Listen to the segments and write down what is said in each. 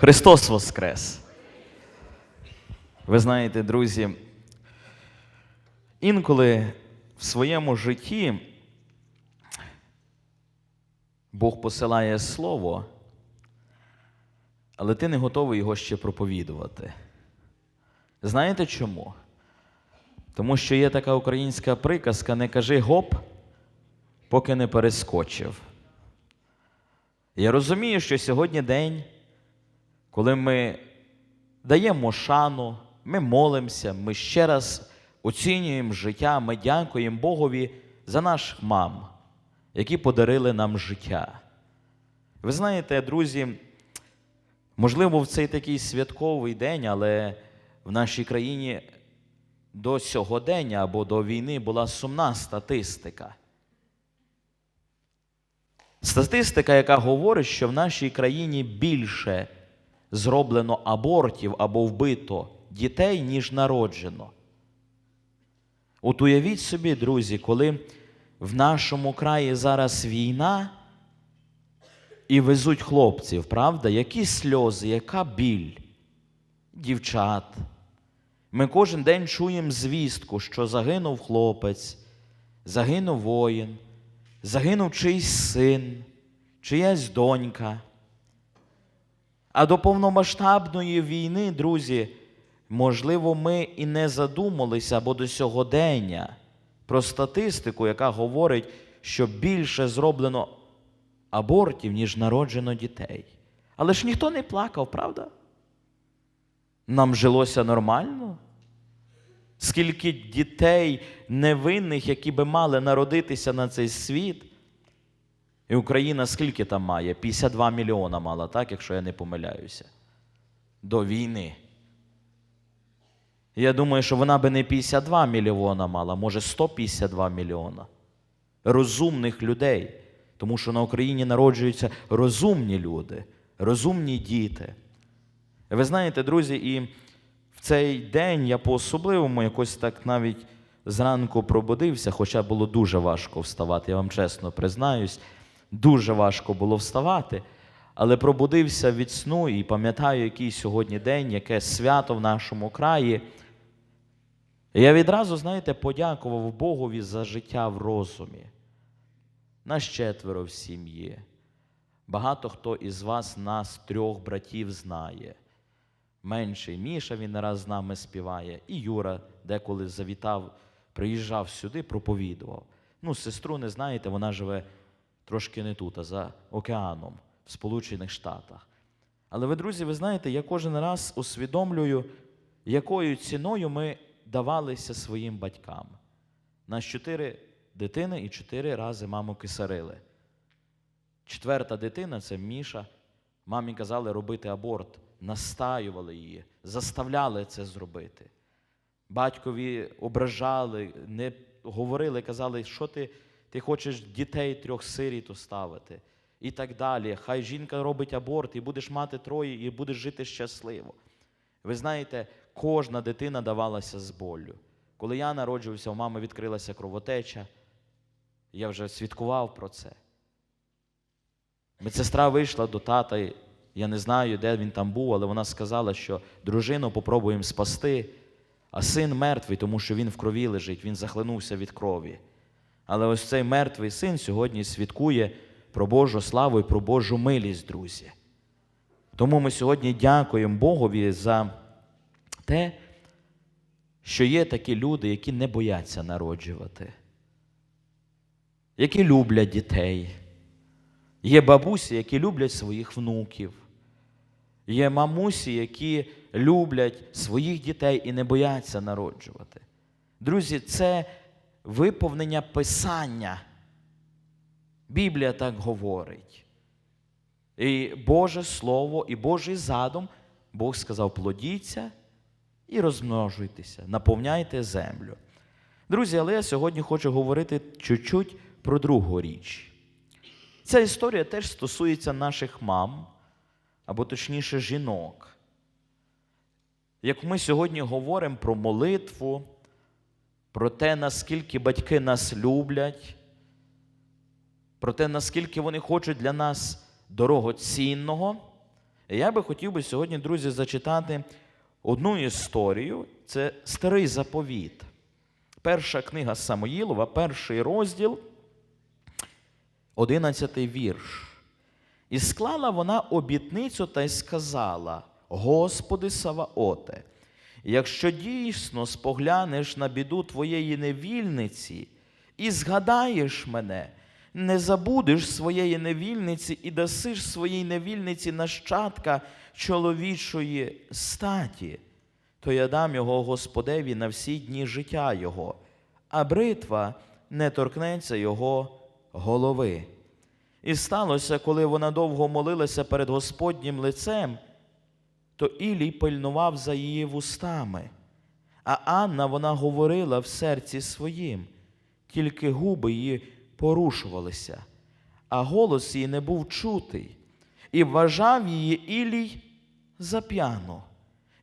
Христос Воскрес! Ви знаєте, друзі, інколи в своєму житті Бог посилає слово, але ти не готовий його ще проповідувати. Знаєте чому? Тому що є така українська приказка: не кажи гоп, поки не перескочив. Я розумію, що сьогодні день, коли ми даємо шану, ми молимося, ми ще раз оцінюємо життя, ми дякуємо Богові за наших мам, які подарили нам життя. Ви знаєте, друзі, можливо, в цей такий святковий день, але в нашій країні до сьогодення або до війни була сумна статистика. Статистика, яка говорить, що в нашій країні більше зроблено абортів або вбито дітей, ніж народжено. От уявіть собі, друзі, коли в нашому краї зараз війна і везуть хлопців, правда? Які сльози, яка біль, дівчат. Ми кожен день чуємо звістку, що загинув хлопець, загинув воїн, загинув чийсь син, чиясь донька. А до повномасштабної війни, друзі, можливо, ми і не задумалися або до сьогодення про статистику, яка говорить, що більше зроблено абортів, ніж народжено дітей. Але ж ніхто не плакав, правда? Нам жилося нормально. Скільки дітей невинних, які би мали народитися на цей світ. І Україна скільки там має? 52 мільйона мала, так, якщо я не помиляюся. До війни. Я думаю, що вона би не 52 мільйона мала, може 152 мільйона. Розумних людей. Тому що на Україні народжуються розумні люди, розумні діти. Ви знаєте, друзі, і в цей день я по-особливому якось так навіть зранку пробудився, хоча було дуже важко вставати, я вам чесно признаюсь, дуже важко було вставати, але пробудився від сну і пам'ятаю, який сьогодні день, яке свято в нашому краї. Я відразу, знаєте, подякував Богові за життя в розумі. Нас четверо в сім'ї. Багато хто із вас нас трьох братів знає. Менший Міша він раз з нами співає, і Юра деколи завітав, приїжджав сюди, проповідував. Ну, сестру не знаєте, вона живе трошки не тут, а за океаном, в Сполучених Штатах. Але ви, друзі, ви знаєте, я кожен раз усвідомлюю, якою ціною ми давалися своїм батькам. Нас чотири дитини і чотири рази маму кисарили. Четверта дитина це Міша. Мамі казали робити аборт, настаювали її, заставляли це зробити. Батькові ображали, не говорили, казали, що ти, ти хочеш дітей трьох сиріт оставити. І так далі. Хай жінка робить аборт, і будеш мати троє, і будеш жити щасливо. Ви знаєте, кожна дитина давалася з болю. Коли я народжувався, у мами відкрилася кровотеча. Я вже свідкував про це. Медсестра вийшла до тата, я не знаю, де він там був, але вона сказала, що дружину попробуємо спасти, а син мертвий, тому що він в крові лежить, він захлинувся від крові. Але ось цей мертвий син сьогодні свідкує про Божу славу і про Божу милість, друзі. Тому ми сьогодні дякуємо Богові за те, що є такі люди, які не бояться народжувати, які люблять дітей. Є бабусі, які люблять своїх внуків. Є мамусі, які люблять своїх дітей і не бояться народжувати. Друзі, це виповнення Писання. Біблія так говорить. І Боже Слово, і Божий задум, Бог сказав: плодіться і розмножуйтеся, наповняйте землю. Друзі, але я сьогодні хочу говорити чуть-чуть про другу річ. Ця історія теж стосується наших мам, або точніше жінок. Як ми сьогодні говоримо про молитву, про те, наскільки батьки нас люблять, про те, наскільки вони хочуть для нас дорогоцінного, Я би хотів би сьогодні, друзі, зачитати одну історію. Це старий заповіт. Перша книга Самоїлова, перший розділ, одинадцятий вірш. І склала вона обітницю та й сказала: Господи Саваоте, якщо дійсно споглянеш на біду твоєї невільниці і згадаєш мене, не забудеш своєї невільниці і дасиш своїй невільниці нащадка чоловічої статі, то я дам його Господеві на всі дні життя його, а бритва не торкнеться його голови. І сталося, коли вона довго молилася перед Господнім лицем, то Ілій пильнував за її вустами, а Анна вона говорила в серці своїм, тільки губи її порушувалися, а голос її не був чутий, і вважав її Ілій за п'яну.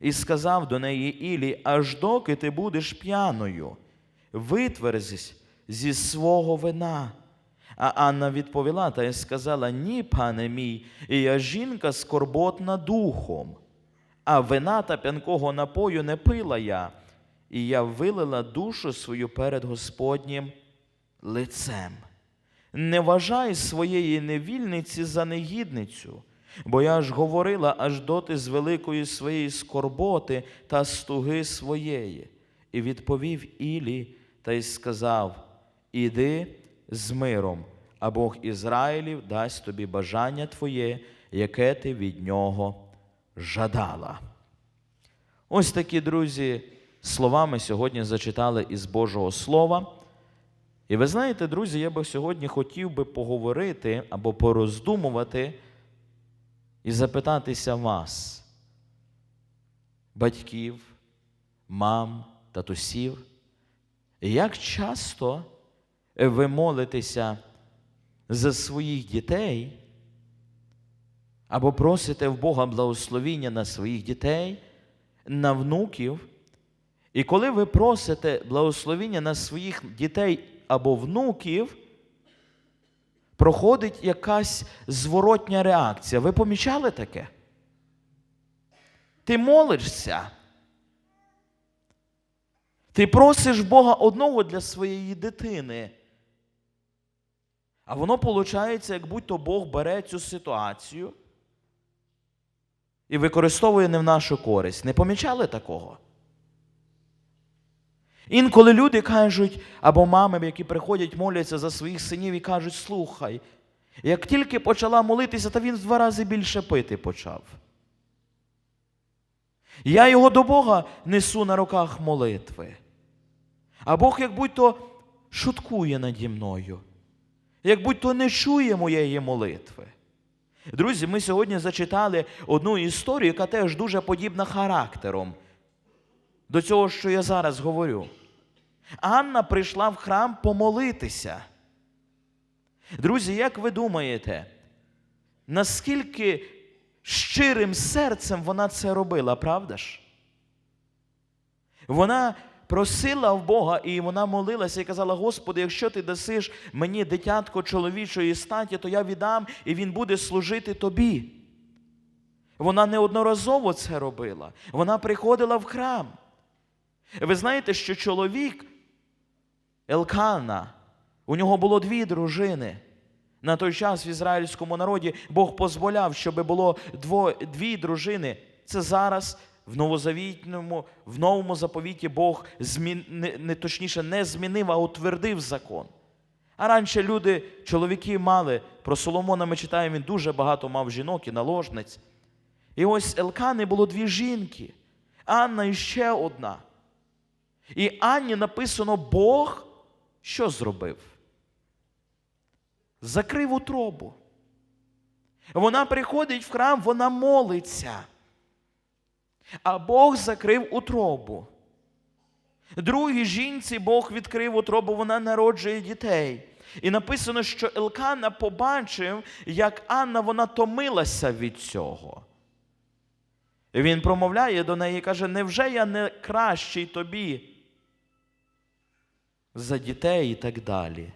І сказав до неї Ілій, аж доки ти будеш п'яною, витверзись зі свого вина. А Анна відповіла та й сказала: Ні, пане мій, і я жінка скорботна духом, а вина та п'янкого напою не пила я, і я вилила душу свою перед Господнім лицем. Не вважай своєї невільниці за негідницю, бо я ж говорила аж доти з великої своєї скорботи та стуги своєї. І відповів Ілі та й сказав: Іди з миром, а Бог Ізраїлів дасть тобі бажання твоє, яке ти від нього жадала. Ось такі, друзі, слова ми сьогодні зачитали із Божого Слова. І ви знаєте, друзі, я би сьогодні хотів би поговорити або пороздумувати і запитатися вас, батьків, мам, татусів, як часто ви молитеся за своїх дітей або просите в Бога благословіння на своїх дітей, на внуків. І коли ви просите благословіння на своїх дітей або внуків, проходить якась зворотня реакція. Ви помічали таке? Ти молишся. Ти просиш Бога одного для своєї дитини. А воно виходить, як будь-то Бог бере цю ситуацію і використовує не в нашу користь. Не помічали такого? Інколи люди кажуть, або мами, які приходять, моляться за своїх синів і кажуть, слухай, як тільки почала молитися, то він в два рази більше пити почав. Я його до Бога несу на руках молитви. А Бог, як будь-то шуткує наді мною, як будь-то не чує моєї молитви. Друзі, ми сьогодні зачитали одну історію, яка теж дуже подібна характером до цього, що я зараз говорю. Анна прийшла в храм помолитися. Друзі, як ви думаєте, наскільки щирим серцем вона це робила, правда ж? Вона просила в Бога і вона молилася і казала: Господи, якщо ти дасиш мені дитятко чоловічої статі, то я віддам і він буде служити тобі. Вона неодноразово це робила. Вона приходила в храм. Ви знаєте, що чоловік Елкана, у нього було дві дружини. На той час в ізраїльському народі Бог дозволяв, щоб було дво, дві дружини. Це зараз в новозавітньому, в новому заповіті Бог змін, не, не точніше не змінив, а утвердив закон. А раніше люди, чоловіки мали, про Соломона ми читаємо, він дуже багато мав жінок і наложниць. І ось Елкани було дві жінки, Анна і ще одна. І Анні написано Бог що зробив? Закрив утробу. Вона приходить в храм, вона молиться. А Бог закрив утробу. Другій жінці Бог відкрив утробу, вона народжує дітей. І написано, що Елкана побачив, як Анна вона томилася від цього. І він промовляє до неї і каже: Невже я не кращий тобі? за дітей і так далі.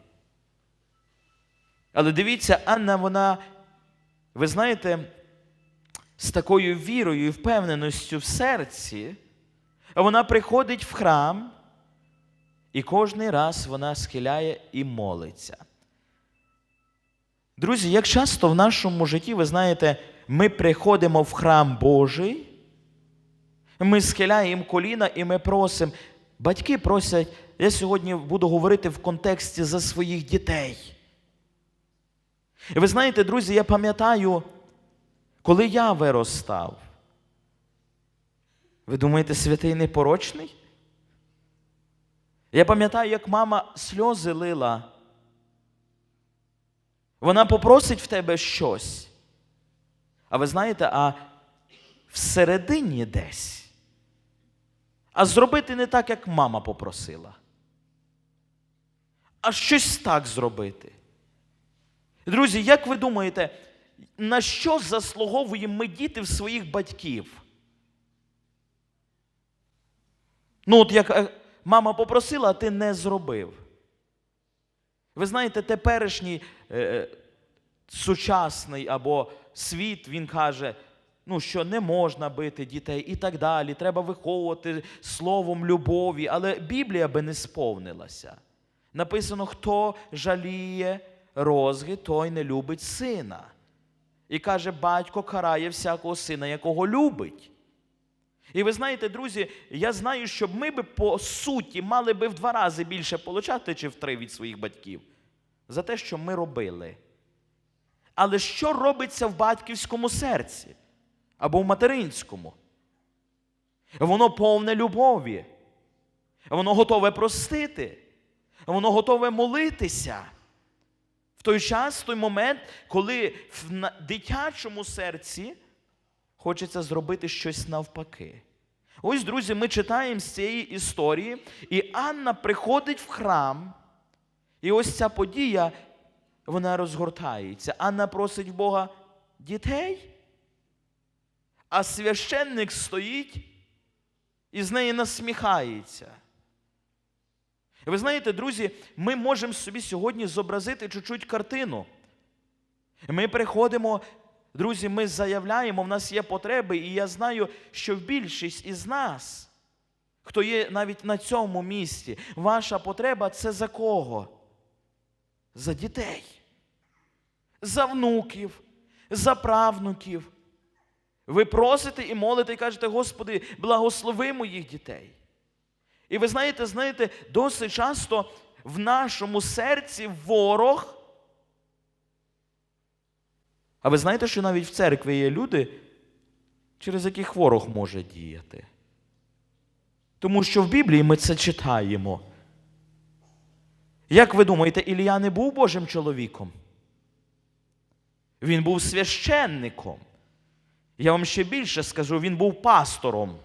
Але дивіться, Анна, вона, ви знаєте, з такою вірою і впевненістю в серці, вона приходить в храм, і кожний раз вона схиляє і молиться. Друзі, як часто в нашому житті, ви знаєте, ми приходимо в храм Божий, ми схиляємо коліна і ми просимо. Батьки просять, я сьогодні буду говорити в контексті за своїх дітей. І ви знаєте, друзі, я пам'ятаю, коли я виростав. Ви думаєте, святий непорочний? Я пам'ятаю, як мама сльози лила. Вона попросить в тебе щось. А ви знаєте, а всередині десь. А зробити не так, як мама попросила. А щось так зробити. Друзі, як ви думаєте, на що заслуговуємо ми діти в своїх батьків? Ну, от як е, мама попросила, а ти не зробив. Ви знаєте, теперішній е, сучасний або світ, він каже, ну, що не можна бити дітей і так далі. Треба виховувати словом любові, але Біблія би не сповнилася. Написано, хто жаліє розги, той не любить сина. І каже, батько карає всякого сина, якого любить. І ви знаєте, друзі, я знаю, що ми би по суті мали би в два рази більше получати чи в три від своїх батьків за те, що ми робили. Але що робиться в батьківському серці або в материнському? Воно повне любові, воно готове простити, воно готове молитися. Той час, в той момент, коли в дитячому серці хочеться зробити щось навпаки. Ось, друзі, ми читаємо з цієї історії, і Анна приходить в храм, і ось ця подія, вона розгортається. Анна просить Бога дітей, а священник стоїть і з неї насміхається. Ви знаєте, друзі, ми можемо собі сьогодні зобразити чуть-чуть картину. Ми приходимо, друзі, ми заявляємо, в нас є потреби, і я знаю, що більшість із нас, хто є навіть на цьому місці, ваша потреба це за кого? За дітей, за внуків, за правнуків. Ви просите і молите, і кажете, Господи, благослови моїх дітей. І ви знаєте, знаєте, досить часто в нашому серці ворог. А ви знаєте, що навіть в церкві є люди, через яких ворог може діяти? Тому що в Біблії ми це читаємо. Як ви думаєте, Ілія не був Божим чоловіком? Він був священником. Я вам ще більше скажу, він був пастором.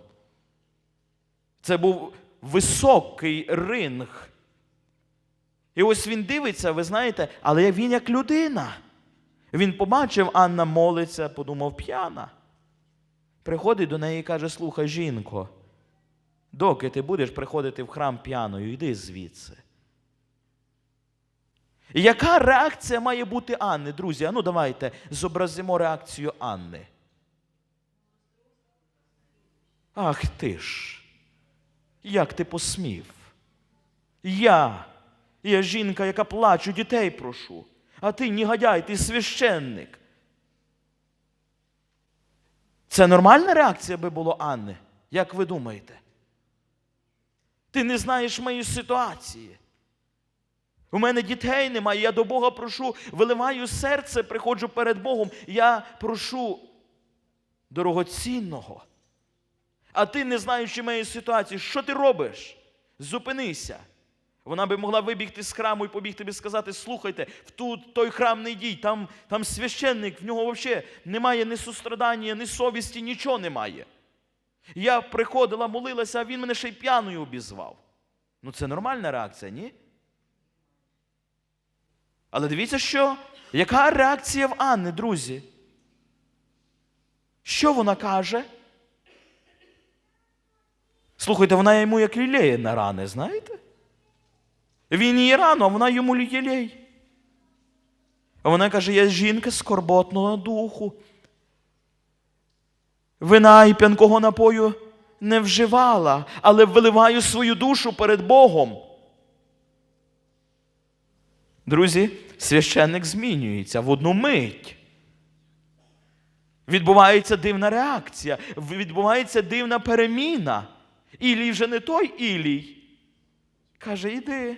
Це був високий ринг. І ось він дивиться, ви знаєте, але він як людина. Він побачив, Анна молиться, подумав п'яна. Приходить до неї і каже: слухай, жінко, доки ти будеш приходити в храм п'яною, йди звідси. Яка реакція має бути Анни, друзі? Ну давайте зобразимо реакцію Анни. Ах ти ж, як ти посмів? Я, я жінка, яка плачу, дітей прошу, а ти негодяй, ти священник. Це нормальна реакція би було Анни? Як ви думаєте? Ти не знаєш моєї ситуації. У мене дітей немає, я до Бога прошу, виливаю серце, приходжу перед Богом, я прошу дорогоцінного. А ти, не знаючи моєї ситуації, що ти робиш? Зупинися. Вона би могла вибігти з храму і побігти би сказати: слухайте, в ту, той храм не йдіть, там, там священник, в нього взагалі немає ні сострадання, ні совісті, нічого немає. Я приходила, молилася, а він мене ще й п'яною обізвав. Ну це нормальна реакція, ні? Але дивіться, що? Яка реакція в Анни, друзі? Що вона каже? Слухайте, вона йому як лілеє на рани, знаєте? Він її рану, а вона йому лілей. Вона каже: я жінка скорботного духу. вина і п'янкого напою не вживала, але виливаю свою душу перед Богом. Друзі, священник змінюється в одну мить. Відбувається дивна реакція, відбувається дивна переміна. Ілій вже не той Ілій. Каже, іди.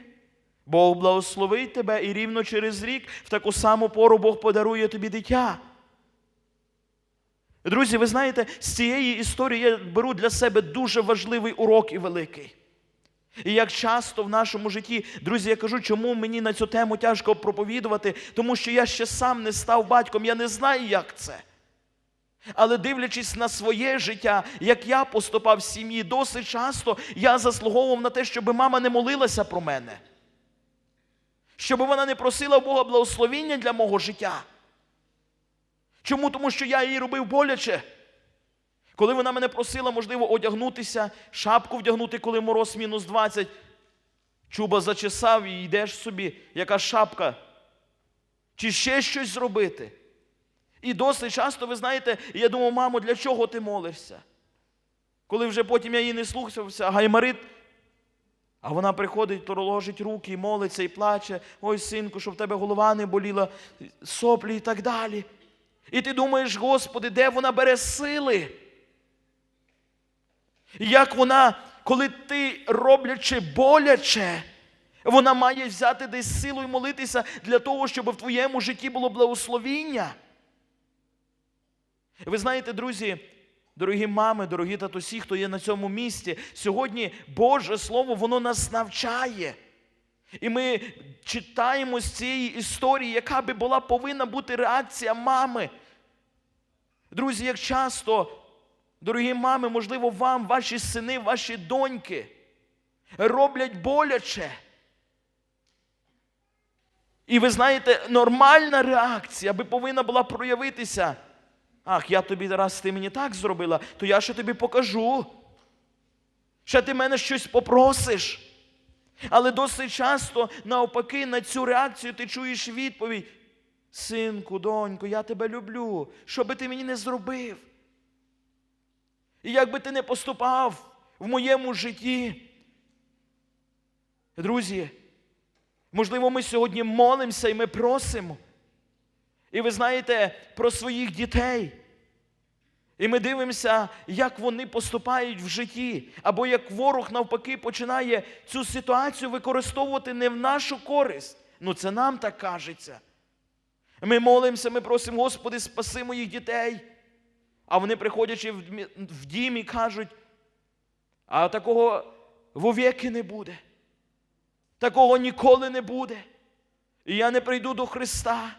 Бог благословить тебе, і рівно через рік в таку саму пору Бог подарує тобі дитя. Друзі, ви знаєте, з цієї історії я беру для себе дуже важливий урок і великий. І як часто в нашому житті, друзі, я кажу, чому мені на цю тему тяжко проповідувати, тому що я ще сам не став батьком, я не знаю, як це. Але дивлячись на своє життя, як я поступав в сім'ї, досить часто я заслуговував на те, щоб мама не молилася про мене. Щоб вона не просила у Бога благословіння для мого життя. Чому? Тому що я її робив боляче. Коли вона мене просила, можливо, одягнутися, шапку вдягнути, коли мороз мінус 20, чуба зачесав і йдеш собі, яка шапка, чи ще щось зробити. І досить часто, ви знаєте, я думав, мамо, для чого ти молишся? Коли вже потім я її не слухався, гаймарит, а вона приходить, торложить руки, і молиться і плаче, ой, синку, щоб в тебе голова не боліла, соплі і так далі. І ти думаєш, Господи, де вона бере сили? Як вона, коли ти роблячи боляче, вона має взяти десь силу і молитися для того, щоб в твоєму житті було благословіння. Ви знаєте, друзі, дорогі мами, дорогі татусі, хто є на цьому місці, сьогодні Боже Слово, воно нас навчає. І ми читаємо з цієї історії, яка би була повинна бути реакція мами. Друзі, як часто, дорогі мами, можливо, вам, ваші сини, ваші доньки роблять боляче. І ви знаєте, нормальна реакція би повинна була проявитися. Ах, я тобі раз ти мені так зробила, то я ще тобі покажу. Ще ти мене щось попросиш. Але досить часто, навпаки, на цю реакцію ти чуєш відповідь. Синку, доньку, я тебе люблю, що би ти мені не зробив. І як би ти не поступав в моєму житті. Друзі, можливо, ми сьогодні молимося і ми просимо. І ви знаєте про своїх дітей. І ми дивимося, як вони поступають в житті, або як ворог навпаки починає цю ситуацію використовувати не в нашу користь. Ну це нам так кажеться. Ми молимося, ми просимо, Господи, спаси моїх дітей. А вони, приходячи в дім і кажуть, а такого вовіки не буде. Такого ніколи не буде. І я не прийду до Христа.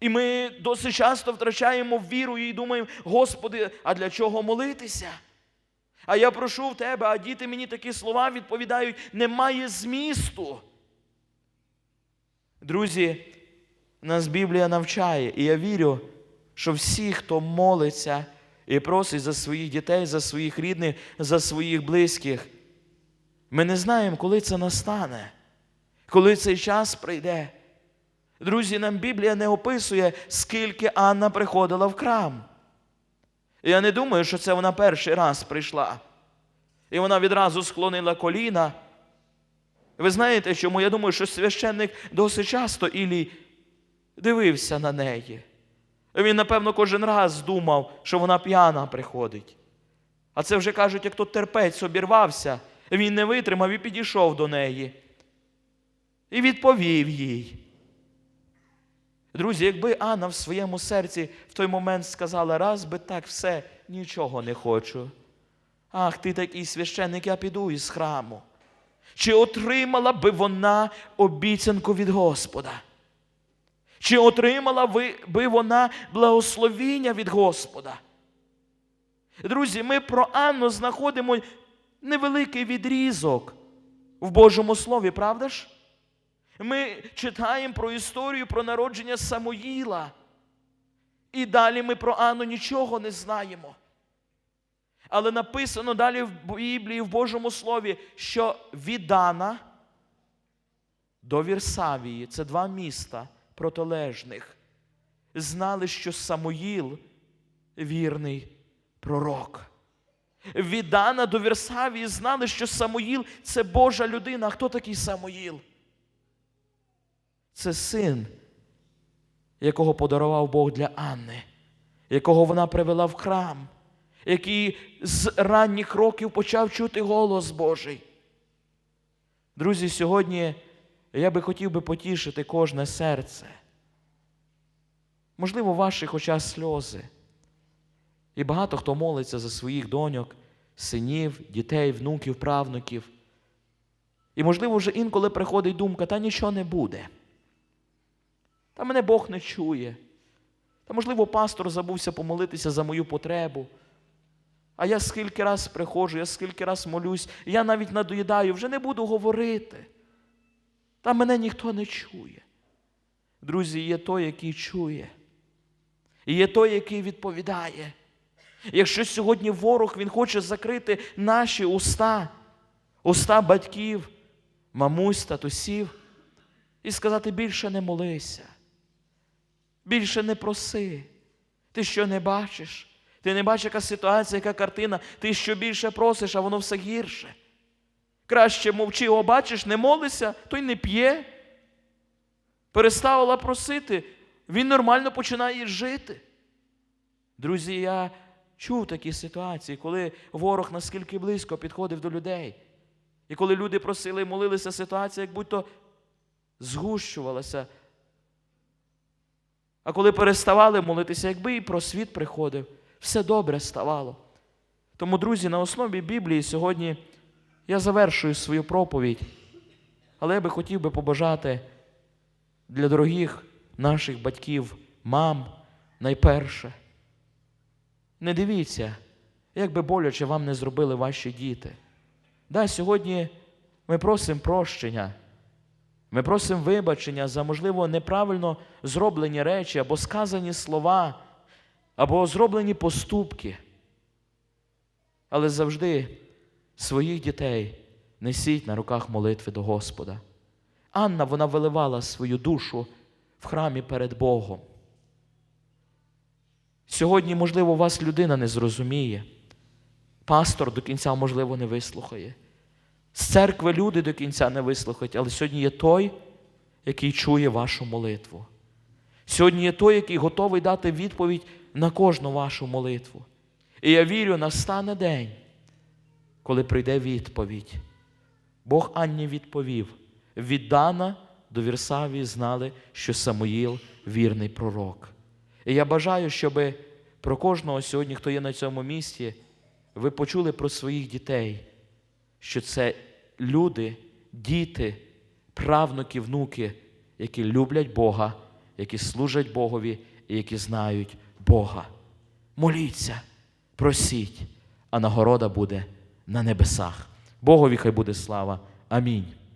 І ми досить часто втрачаємо віру і думаємо, Господи, а для чого молитися? А я прошу в тебе, а діти мені такі слова відповідають, немає змісту. Друзі, нас Біблія навчає, і я вірю, що всі, хто молиться і просить за своїх дітей, за своїх рідних, за своїх близьких, ми не знаємо, коли це настане, коли цей час прийде. Друзі, нам Біблія не описує, скільки Анна приходила в храм. Я не думаю, що це вона перший раз прийшла. І вона відразу склонила коліна. Ви знаєте чому? Я думаю, що священник досить часто Ілій дивився на неї. Він, напевно, кожен раз думав, що вона п'яна приходить. А це вже кажуть, як тут терпець обірвався, він не витримав і підійшов до неї. І відповів їй. Друзі, якби Анна в своєму серці в той момент сказала, раз би так все, нічого не хочу. Ах, ти такий священник, я піду із храму. Чи отримала би вона обіцянку від Господа? Чи отримала би вона благословіння від Господа? Друзі, ми про Анну знаходимо невеликий відрізок в Божому Слові, правда ж? Ми читаємо про історію про народження Самуїла. І далі ми про Анну нічого не знаємо. Але написано далі в Біблії, в Божому Слові, що від Дана до Вірсавії це два міста протилежних. Знали, що Самуїл вірний пророк. Від Дана до Вірсавії знали, що Самуїл це Божа людина. А хто такий Самуїл? Це син, якого подарував Бог для Анни, якого вона привела в храм, який з ранніх років почав чути голос Божий. Друзі, сьогодні я би хотів би потішити кожне серце. Можливо, в ваших очах сльози. І багато хто молиться за своїх доньок, синів, дітей, внуків, правнуків. І, можливо, вже інколи приходить думка, та нічого не буде. Та мене Бог не чує. Та, можливо, пастор забувся помолитися за мою потребу. А я скільки раз приходжу, я скільки раз молюсь, я навіть надоїдаю, вже не буду говорити. Та мене ніхто не чує. Друзі, є той, який чує. І є той, який відповідає. Якщо сьогодні ворог він хоче закрити наші уста, уста батьків, мамусь, татусів, і сказати більше не молися, більше не проси. Ти що не бачиш? Ти не бачиш, яка ситуація, яка картина, ти що більше просиш, а воно все гірше. Краще мовчи, о, бачиш, не молися, той не п'є. Переставила просити, він нормально починає жити. Друзі, я чув такі ситуації, коли ворог наскільки близько підходив до людей. І коли люди просили і молилися, ситуація, як будь-то згущувалася. А коли переставали молитися, якби і просвіт приходив, все добре ставало. Тому, друзі, на основі Біблії сьогодні я завершую свою проповідь, але я би хотів би побажати для дорогих наших батьків, мам, найперше. Не дивіться, як би боляче вам не зробили ваші діти. Да, сьогодні ми просимо прощення, ми просимо вибачення за, можливо, неправильно зроблені речі або сказані слова, або зроблені поступки. Але завжди своїх дітей несіть на руках молитви до Господа. Анна вона виливала свою душу в храмі перед Богом. Сьогодні, можливо, вас людина не зрозуміє. Пастор до кінця, можливо, не вислухає. З церкви люди до кінця не вислухають, але сьогодні є той, який чує вашу молитву. Сьогодні є той, який готовий дати відповідь на кожну вашу молитву. І я вірю, настане день, коли прийде відповідь. Бог Анні відповів: від Дана до Вірсавії знали, що Самуїл вірний пророк. І я бажаю, щоб про кожного сьогодні, хто є на цьому місці, ви почули про своїх дітей, що це люди, діти, правнуки, внуки, які люблять Бога, які служать Богові і які знають Бога. Моліться, просіть, а нагорода буде на небесах. Богові хай буде слава. Амінь.